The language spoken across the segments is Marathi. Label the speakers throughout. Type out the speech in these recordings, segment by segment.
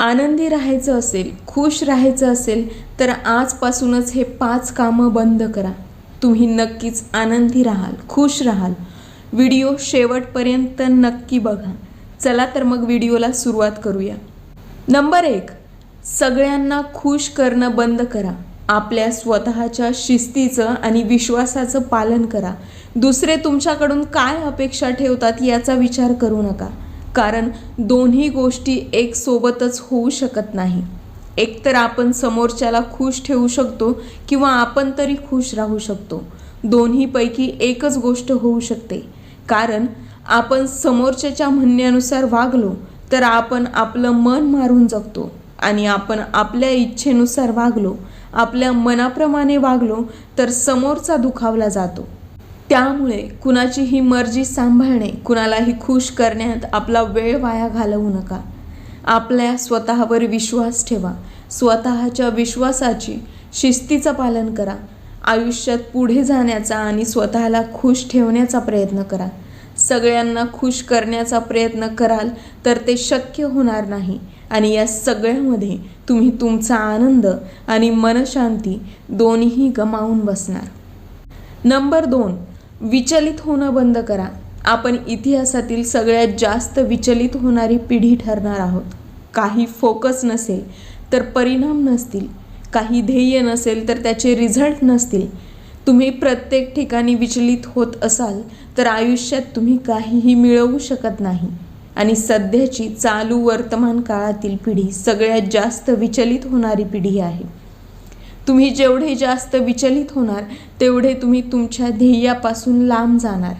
Speaker 1: आनंदी राहायचं असेल खुश राहायचं असेल तर आजपासूनच हे पाच कामं बंद करा. तुम्ही नक्कीच आनंदी राहाल खुश राहाल. व्हिडिओ शेवटपर्यंत नक्की बघा. चला तर मग व्हिडिओला सुरुवात करूया. नंबर एक सगळ्यांना खुश करणं बंद करा. आपल्या स्वतःच्या शिस्तीचं आणि विश्वासाचं पालन करा. दुसरे तुमच्याकडून काय अपेक्षा ठेवतात याचा विचार करू नका. कारण दोन्ही गोष्टी एक सोबतच होऊ शकत नाही. एकतर आपण समोरच्याला खुश ठेवू शकतो किंवा आपण तरी खुश राहू शकतो. दोन्हीपैकी एकच गोष्ट होऊ शकते. कारण आपण समोरच्याच्या म्हणण्यानुसार वागलो तर आपण आपलं मन मारून जगतो आणि आपण आपल्या इच्छेनुसार वागलो आपल्या मनाप्रमाणे वागलो तर समोरचा दुखावला जातो. त्यामुळे कुणाचीही मर्जी सांभाळणे कुणालाही खुश करण्यात आपला वेळ वाया घालवू नका. आपल्या स्वतःवर विश्वास ठेवा. स्वतःच्या विश्वासाची शिस्तीचं पालन करा. आयुष्यात पुढे जाण्याचा आणि स्वतःला खुश ठेवण्याचा प्रयत्न करा. सगळ्यांना खुश करण्याचा प्रयत्न कराल तर ते शक्य होणार नाही आणि या सगळ्यामध्ये तुम्ही तुमचा आनंद आणि मनशांती दोन्ही गमावून बसणार. नंबर दोन विचलित होणं बंद करा. आपण इतिहासातील सगळ्यात जास्त विचलित होणारी पिढी ठरणार आहोत. काही फोकस नसेल तर परिणाम नसतील. काही ध्येय नसेल तर त्याचे रिझल्ट नसतील. तुम्ही प्रत्येक ठिकाणी विचलित होत असाल तर आयुष्यात तुम्ही काहीही मिळवू शकत नाही. आणि सध्याची चालू वर्तमान काळातील पिढी सगळ्यात जास्त विचलित होणारी पिढी आहे. तुम्ही जेवढे जास्त विचलित होणार तेवढे तुम्ही तुमच्या ध्येयापासून लांब जाणार.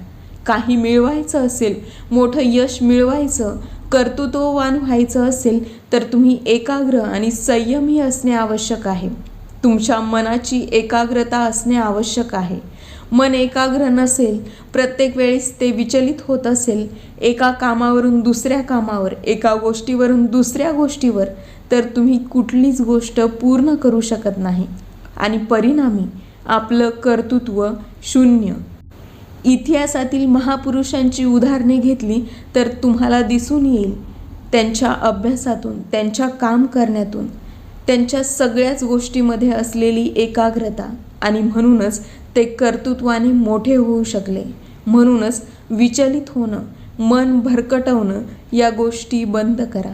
Speaker 1: काही मिळवायचं असेल मोठं यश मिळवायचं कर्तृत्ववान व्हायचं असेल तर तुम्ही एकाग्र आणि संयमी असणे आवश्यक आहे. तुमच्या मनाची एकाग्रता असणे आवश्यक आहे. मन एकाग्र नसेल प्रत्येक वेळेस ते विचलित होत असेल एका कामावरून दुसऱ्या कामावर एका गोष्टीवरून दुसऱ्या गोष्टीवर तर तुम्ही कुठलीच गोष्ट पूर्ण करू शकत नाही. आणि परिणामी आपलं कर्तृत्व शून्य. इतिहासातील महापुरुषांची उदाहरणे घेतली तर तुम्हाला दिसून येईल त्यांच्या अभ्यासातून त्यांच्या काम करण्यातून त्यांच्या सगळ्याच गोष्टीमध्ये असलेली एकाग्रता. आणि म्हणूनच ते कर्तृत्वाने मोठे होऊ शकले. म्हणूनच विचलित होणं मन भरकटवणं या गोष्टी बंद करा.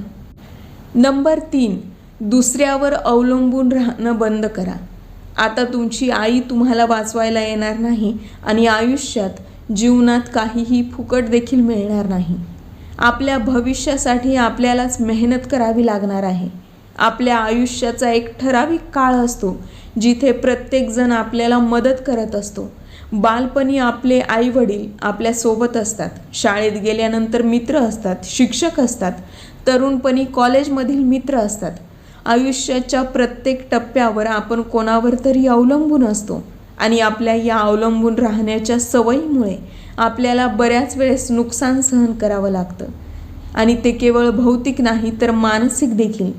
Speaker 1: नंबर तीन दुसऱ्यावर अवलंबून राहणं बंद करा. आता तुमची आई तुम्हाला वाचवायला येणार नाही आणि आयुष्यात जीवनात काहीही फुकट देखील मिळणार नाही. आपल्या भविष्यासाठी आपल्यालाच मेहनत करावी लागणार आहे. आपल्या आयुष्याचा एक ठराविक काळ असतो जिथे प्रत्येकजण आपल्याला मदत करत असतो. बालपणी आपले आई वडील आपल्यासोबत असतात. शाळेत गेल्यानंतर मित्र असतात शिक्षक असतात तरुणपणी कॉलेजमधील मित्र असतात. आयुष्याच्या प्रत्येक टप्प्यावर आपण कोणावर तरी अवलंबून असतो आणि आपल्या या अवलंबून राहण्याच्या सवयीमुळे आपल्याला बऱ्याच वेळेस नुकसान सहन करावं लागतं. आणि ते केवळ भौतिक नाही तर मानसिक देखील.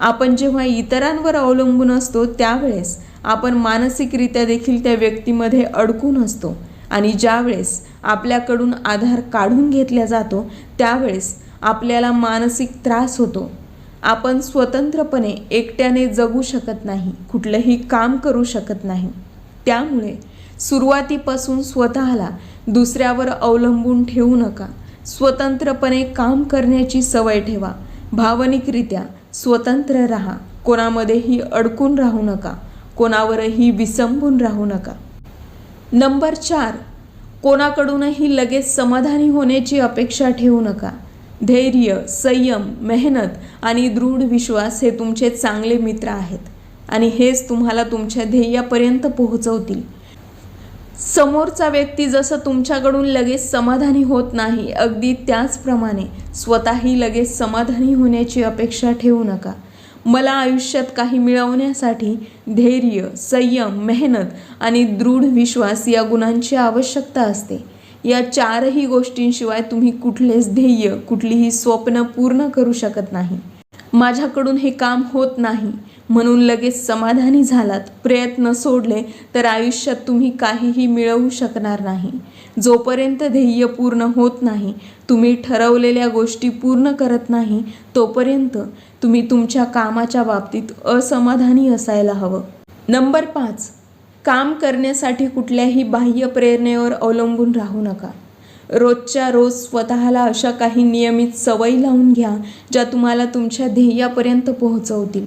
Speaker 1: आपण जेव्हा इतरांवर अवलंबून असतो त्यावेळेस आपण मानसिकरित्या देखील त्या व्यक्तीमध्ये अडकून असतो. आणि ज्यावेळेस आपल्याकडून आधार काढून घेतला जातो त्यावेळेस आपल्याला मानसिक त्रास होतो. आपण स्वतंत्रपणे एकट्याने जगू शकत नाही कुठलंही काम करू शकत नाही. त्यामुळे सुरुवातीपासून स्वतःला दुसऱ्यावर अवलंबून ठेवू नका. स्वतंत्रपणे काम करण्याची सवय ठेवा. भावनिकरित्या स्वतंत्र राहा. कोणामध्येही अडकून राहू नका. कोणावरही विसंबून राहू नका. नंबर चार. कोणाकडूनही लगेच समाधानी होण्याची अपेक्षा ठेवू नका. धैर्य संयम मेहनत आणि दृढ विश्वास हे तुमचे चांगले मित्र आहेत आणि हेच तुम्हाला तुमच्या ध्येयापर्यंत पोहोचवतील. समोरचा व्यक्ती जसं तुमच्याकडून लगेच समाधानी होत नाही अगदी त्याचप्रमाणे स्वतःही लगेच समाधानी होण्याची अपेक्षा ठेवू नका. मला आयुष्यात काही मिळवण्यासाठी धैर्य संयम मेहनत आणि दृढ विश्वास या गुणांची आवश्यकता असते. या चारही गोष्टींशिवाय तुम्ही कुठलेच ध्येय कुठलीही स्वप्न पूर्ण करू शकत नाही. माझ्याकडून हे काम होत नाही. म्हणून लगेच समाधानी झालात. प्रयत्न सोडले तर आयुष्यात तुम्ही काहीही मिळवू शकणार नाही. जोपर्यंत ध्येय पूर्ण होत नाही तुम्ही ठरवलेल्या गोष्टी पूर्ण करत नाही तोपर्यंत तुम्ही तुमच्या कामाच्या बाबतीत असमाधानी असायला हवं. नंबर पाच. काम करण्यासाठी कुठल्याही बाह्य प्रेरणेवर अवलंबून राहू नका. रोजच्या रोज स्वतःला अशा काही नियमित सवयी लावून घ्या ज्या तुम्हाला तुमच्या ध्येयापर्यंत पोहोचवतील.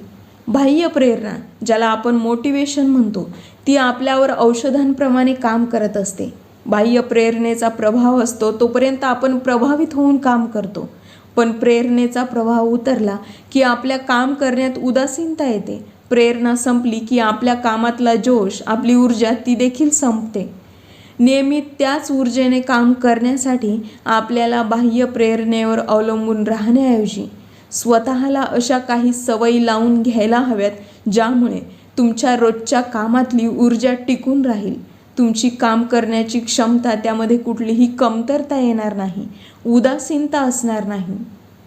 Speaker 1: बाह्य प्रेरणा ज्याला आपण मोटिवेशन म्हणतो ती आपल्यावर औषधांप्रमाणे काम करत असते. बाह्य प्रेरणेचा प्रभाव असतो तोपर्यंत आपण प्रभावित होऊन काम करतो. पण प्रेरणेचा प्रभाव उतरला की आपल्या काम करण्यात उदासीनता येते. प्रेरणा संपली की आपल्या कामातला जोश आपली ऊर्जा ती देखील संपते. नियमित त्याच ऊर्जेने काम करण्यासाठी आपल्याला बाह्य प्रेरणेवर अवलंबून राहण्याऐवजी स्वतःला अशा काही सवयी लावून घ्यायला हव्यात ज्यामुळे तुमच्या रोजच्या कामातली ऊर्जा टिकून राहील. तुमची काम करण्याची क्षमता त्यामध्ये कुठलीही कमतरता येणार नाही उदासीनता असणार नाही.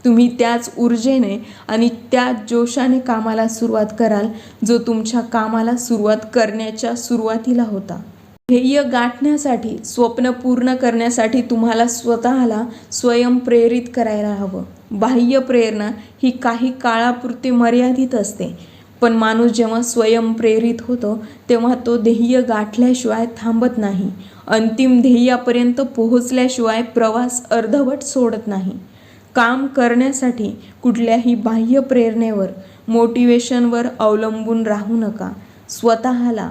Speaker 1: तुम्ही त्याच ऊर्जेने आणि त्याच जोशाने कामाला सुरुवात कराल जो तुमच्या कामाला सुरुवात करण्याच्या सुरुवातीला होता. ध्येय गाठण्यासाठी स्वप्न पूर्ण करण्यासाठी तुम्हाला स्वतःला स्वयंप्रेरित करायला हवं. बाह्य प्रेरणा ही काही काळापुरती मर्यादित असते. पण माणूस जेव्हा स्वयंप्रेरित होतो तेव्हा तो ध्येय गाठल्याशिवाय थांबत नाही. अंतिम ध्येयापर्यंत पोहोचल्याशिवाय प्रवास अर्धवट सोडत नाही. काम करण्यासाठी कुठल्याही बाह्य प्रेरणेवर मोटिवेशनवर अवलंबून राहू नका. स्वतःला